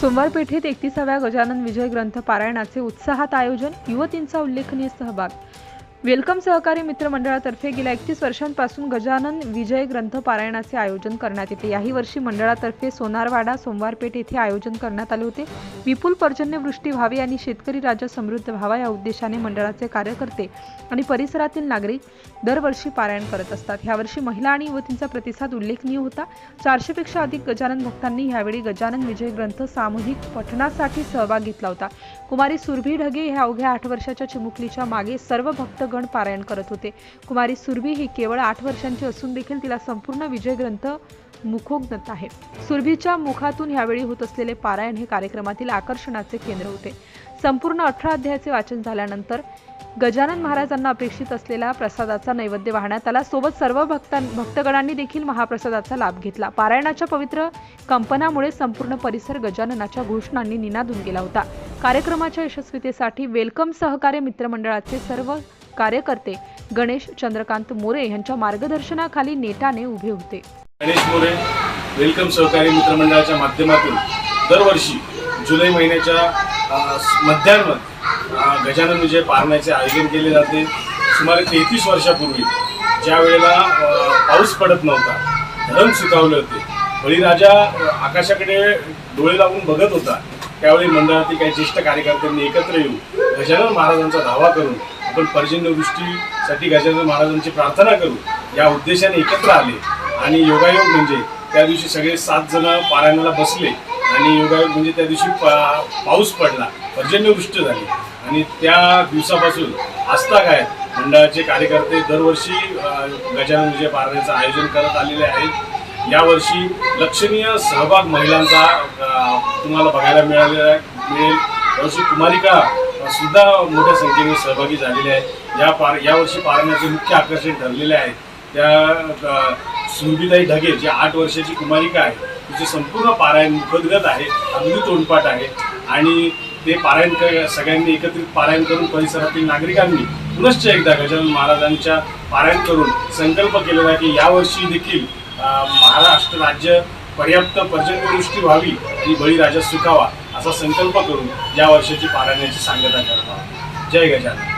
सोमवार पेठेत एकतीसाव्या गजानन विजय ग्रंथ पारायणाचे उत्साहात आयोजन युवतींचा उल्लेखनीय सहभाग. वेलकम सहकारी मित्र मंडळातर्फे गेल्या एकतीस वर्षांपासून गजानन विजय ग्रंथ पारायणाचे आयोजन करण्यात येते. याही वर्षी मंडळातर्फे सोनारवाडा सोमवारपेठ येथे आयोजन करण्यात आले होते. विपुल पर्जन्यवृष्टी व्हावी आणि शेतकरी राजा समृद्ध व्हावा या उद्देशाने मंडळाचे कार्यकर्ते आणि परिसरातील नागरिक दरवर्षी पारायण करत असतात. यावर्षी महिला आणि युवतींचा प्रतिसाद उल्लेखनीय होता. चारशेपेक्षा अधिक गजानन भक्तांनी यावेळी गजानन विजय ग्रंथ सामूहिक पठणासाठी सहभाग घेतला होता. कुमारी सुरभी ढगे ह्या अवघ्या आठ वर्षाच्या चिमुकलीच्या मागे सर्व भक्त भक्तगण पारायण करत होते. कुमारी सुरभी ही केवळ आठ वर्षांची असून देखील तिला संपूर्ण विजय ग्रंथ मुखोग्नत आहे. सुरभीच्या मुखातून यावेळी होत असलेले पारायण हे कार्यक्रमातील आकर्षणाचे केंद्र होते. संपूर्ण अठरा अध्यायाचे वाचन झाल्यानंतर गजानन महाराजांना अपेक्षित असलेला प्रसादाचा नैवेद्य वाहण्यात आला. सोबत सर्व भक्तां भक्तगणांनी देखील महाप्रसादाचा लाभ घेतला. पारायणाच्या पवित्र कंपनामुळे संपूर्ण परिसर गजाननाच्या घोषणांनी निनादून गेला होता. कार्यक्रमाच्या यशस्वीतेसाठी वेलकम सहकार्य मित्रमंडळाचे सर्व कार्यकर्ते गणेश चंद्रकांत मोरे यांच्या मार्गदर्शनाखाली नेटाने उभे होते. गणेश मोरे वेलकम सहकारी मित्रमंडळाच्या माध्यमातून दरवर्षी जुलै महिन्याच्या मध्यान्वर मध्यान्ह गजानन विजय पारण्याचे आयोजन केले जाते. सुमारे तेहतीस वर्षापूर्वी ज्या वेळेला पाऊस पडत नव्हता धरण सुकावले होते. बळीराजा आकाशाकडे डोळे लावून बघत होता. त्यावेळी मंडळातील काही ज्येष्ठ कार्यकर्त्यांनी एकत्र येऊन गजानन महाराजांचा धावा करून आपण पर्जन्यवृष्टीसाठी गजानन महाराजांची प्रार्थना करू. या उद्देशाने एकत्र आले. आणि योगायोग म्हणजे त्या दिवशी सगळे सात जण पारायणाला बसले. आणि योगायोग म्हणजे त्या दिवशी पा पाऊस पडला. पर्जन्यवृष्टी झाली. आणि त्या दिवसापासून आस्था काय मंडळाचे कार्यकर्ते दरवर्षी गजानन विजय पारायणाचं आयोजन करत आलेले आहेत. यावर्षी लक्षणीय सहभाग महिलांचा तुम्हाला बघायला मिळालेला मिळेल. यावर्षी कुमारिका सुद्धा मोठ्या संख्येने सहभागी झालेले आहेत. या पार यावर्षी पारण्याचे मुख्य आकर्षण ठरलेले आहे त्या सुरभीताई ढगे जी आठ वर्षाची कुमारिका आहे तिचे संपूर्ण पारायण मुखदगत आहे अगदी तोंडपाठ आहे. आणि ते पारायण क सगळ्यांनी एकत्रित पारायण करून परिसरातील नागरिकांनी पुनश्च एकदा गजानन महाराजांच्या पारायण करून संकल्प केलेला आहे की यावर्षी देखील महाराष्ट्र राज्य पर्याप्त पर्जन्यवृष्टी व्हावी आणि बळीराजा सुखावा असा संकल्प करून या वर्षाची पारायणाची सांगता करतो. जय गजानन.